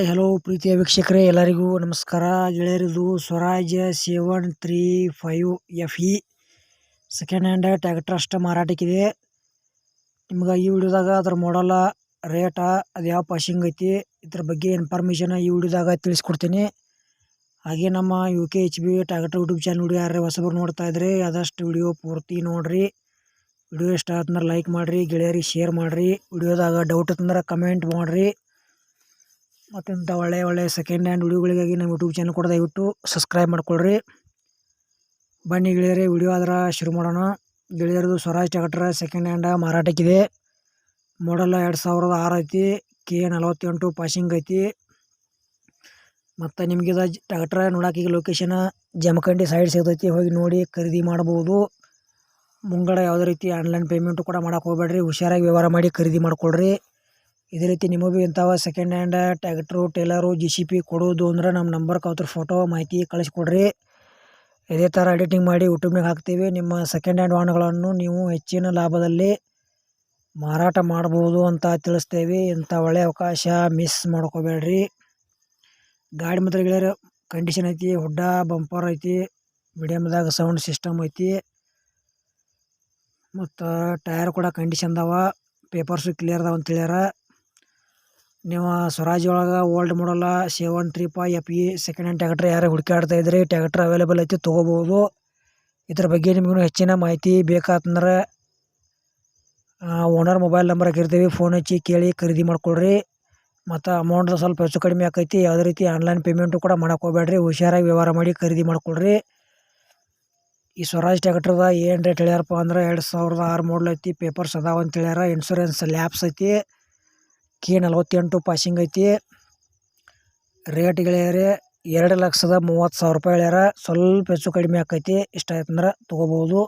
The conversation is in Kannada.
ಹಾಯ್, ಹಲೋ ಪ್ರೀತಿಯ ವೀಕ್ಷಕರೇ, ಎಲ್ಲರಿಗೂ ನಮಸ್ಕಾರ. ಗೆಳೆಯರಿದು Swaraj seven three five F E second hand tractor ಅಷ್ಟು ಮಾರಾಟಕ್ಕಿದೆ. ನಿಮ್ಗೆ ಈ ವಿಡಿಯೋದಾಗ ಅದ್ರ ಮಾಡಲ್ಲ ರೇಟ ಅದು ಯಾವ ಪಾಸಿಂಗ್ ಐತಿ, ಇದ್ರ ಬಗ್ಗೆ ಇನ್ಫಾರ್ಮೇಷನ್ ಈ ವಿಡಿಯೋದಾಗ ತಿಳಿಸ್ಕೊಡ್ತೀನಿ. ಹಾಗೆ ನಮ್ಮ U K H B tractor YouTube channel video ಯಾರು ಹೊಸಬ್ರು ನೋಡ್ತಾ ಇದ್ರೆ ಆದಷ್ಟು ವಿಡಿಯೋ ಪೂರ್ತಿ ನೋಡ್ರಿ. ವಿಡಿಯೋ ಇಷ್ಟ ಆದ್ರೆ ಲೈಕ್ ಮಾಡಿರಿ, ಗೆಳೆಯರಿಗೆ ಶೇರ್ ಮಾಡಿರಿ. ವಿಡಿಯೋದಾಗ ಡೌಟ್ ಇತ್ತಂದ್ರೆ ಕಮೆಂಟ್ ಮಾಡಿರಿ. ಮತ್ತು ಇಂಥ ಒಳ್ಳೆಯ ಒಳ್ಳೆಯ ಸೆಕೆಂಡ್ ಹ್ಯಾಂಡ್ ವಿಡಿಯೋಗಳಿಗಾಗಿ ನಮ್ಮ ಯೂಟ್ಯೂಬ್ ಚಾನಲ್ ಕೂಡ ದಯವಿಟ್ಟು ಸಬ್ಸ್ಕ್ರೈಬ್ ಮಾಡ್ಕೊಳ್ರಿ. ಬನ್ನಿ ಗೆಳೆಯರೇ, ವಿಡಿಯೋ ಆದ್ರೆ ಶುರು ಮಾಡೋಣ. ಗೆಳೆಯರದು ಸ್ವರಾಜ್ ಟ್ಯಾಕ್ಟರ್ ಸೆಕೆಂಡ್ ಹ್ಯಾಂಡ ಮಾರಾಟಕ್ಕಿದೆ. ಮಾಡಲ್ಲ ಎರಡು ಸಾವಿರದ ಆರು ಐತಿ ಕೆ ನಲವತ್ತೆಂಟು ಪಾಸಿಂಗ್ ಐತಿ. ಮತ್ತು ನಿಮಗಿದ ಟಗಟ್ರ ನೋಡಕ್ಕೆ ಈಗ ಲೊಕೇಶನ್ ಜಮಖಂಡಿ ಸೈಡ್ ಸಿಗ್ತೈತಿ, ಹೋಗಿ ನೋಡಿ ಖರೀದಿ ಮಾಡ್ಬೋದು. ಮುಂಗಡ ಯಾವುದೇ ರೀತಿ ಆನ್ಲೈನ್ ಪೇಮೆಂಟು ಕೂಡ ಮಾಡೋಕೆ ಹೋಗ್ಬೇಡ್ರಿ, ಹುಷಾರಾಗಿ ವ್ಯವಹಾರ ಮಾಡಿ ಖರೀದಿ ಮಾಡ್ಕೊಳ್ರಿ. ಇದೇ ರೀತಿ ನಿಮಗೂ ಇಂಥವ second hand tractor trailer G C P ಕೊಡೋದು ಅಂದ್ರೆ ನಮ್ಮ ನಂಬರ್ಗೆ ಅವ್ರ ಫೋಟೋ ಮಾಹಿತಿ ಕಳಿಸ್ಕೊಡ್ರಿ. ಇದೇ ಥರ ಎಡಿಟಿಂಗ್ ಮಾಡಿ ಯೂಟ್ಯೂಬ್ನಾಗ ಹಾಕ್ತೀವಿ. ನಿಮ್ಮ ಸೆಕೆಂಡ್ ಹ್ಯಾಂಡ್ ವಾಹನಗಳನ್ನು ನೀವು ಹೆಚ್ಚಿನ ಲಾಭದಲ್ಲಿ ಮಾರಾಟ ಮಾಡ್ಬೋದು ಅಂತ ತಿಳಿಸ್ತೇವೆ. ಇಂಥ ಒಳ್ಳೆಯ ಅವಕಾಶ ಮಿಸ್ ಮಾಡ್ಕೋಬೇಡ್ರಿ. ಗಾಡಿ ಮಾತ್ರ ಗೆಳೆಯರು ಕಂಡೀಷನ್ ಐತಿ, ಹುಡ್ಡ ಬಂಪರ್ ಐತಿ ಮೀಡಿಯಮ್ದಾಗ ಸೌಂಡ್ ಸಿಸ್ಟಮ್ ಐತಿ. ಮತ್ತು ಟೈರ್ ಕೂಡ ಕಂಡೀಷನ್ ಅದಾವ ಪೇಪರ್ಸು ಕ್ಲಿಯರ್ ಅದಾವ ಅಂತ ಹೇಳ್ಯಾರ. ನೀವು ಸ್ವರಾಜ್ ಒಳಗೆ old model seven three five F E second hand tractor ಯಾರು ಹುಡುಕಾಡ್ತಾ ಇದ್ರಿ ಟ್ಯಾಕ್ಟ್ರ್ ಅವೈಲೇಬಲ್ ಐತಿ ತೊಗೋಬೋದು ಇದ್ರ ಬಗ್ಗೆ ನಿಮಗೂ ಹೆಚ್ಚಿನ ಮಾಹಿತಿ ಬೇಕಾತಂದ್ರೆ ಓನರ್ ಮೊಬೈಲ್ ನಂಬರ್ ಹಾಕಿರ್ತೀವಿ. ಫೋನ್ ಹಚ್ಚಿ ಕೇಳಿ ಖರೀದಿ ಮಾಡ್ಕೊಳ್ರಿ. ಮತ್ತು ಅಮೌಂಟ್ ಸ್ವಲ್ಪ ಹೆಚ್ಚು ಕಡಿಮೆ ಆಕೈತಿ. ಯಾವುದೇ ರೀತಿ ಆನ್ಲೈನ್ ಪೇಮೆಂಟು ಕೂಡ ಹೋಗ್ಬೇಡ್ರಿ ಹುಷಾರಾಗಿ ವ್ಯವಹಾರ ಮಾಡಿ ಖರೀದಿ ಮಾಡ್ಕೊಳ್ರಿ. ಈ ಸ್ವರಾಜ್ ಟ್ಯಾಕ್ಟ್ರದ ಏನು ರೇಟ್ ಹೇಳ್ಯಾರಪ್ಪ ಅಂದ್ರೆ ಎರಡು ಸಾವಿರದ ಆರು ಮಾಡಲ್ ಐತಿ. ಪೇಪರ್ಸ್ ಅದಾವ ಅಂತ ಹೇಳ್ಯಾರ. ಇನ್ಶೂರೆನ್ಸ್ ಲ್ಯಾಬ್ಸ್ ಐತಿ. ಕೆ ನಲವತ್ತೆಂಟು ಪಾಸಿಂಗ್ ಐತಿ. ರೇಟ್ ಗೆಳೆಯರೆ ಎರಡು ಲಕ್ಷದ ಮೂವತ್ತು ಸಾವಿರ ರೂಪಾಯಿ ಹೇಳ್ಯಾರ. ಸ್ವಲ್ಪ ಹೆಚ್ಚು ಕಡಿಮೆ ಆಕೈತಿ. ಇಷ್ಟ ಆಯ್ತಂದ್ರೆ ತೊಗೋಬೋದು.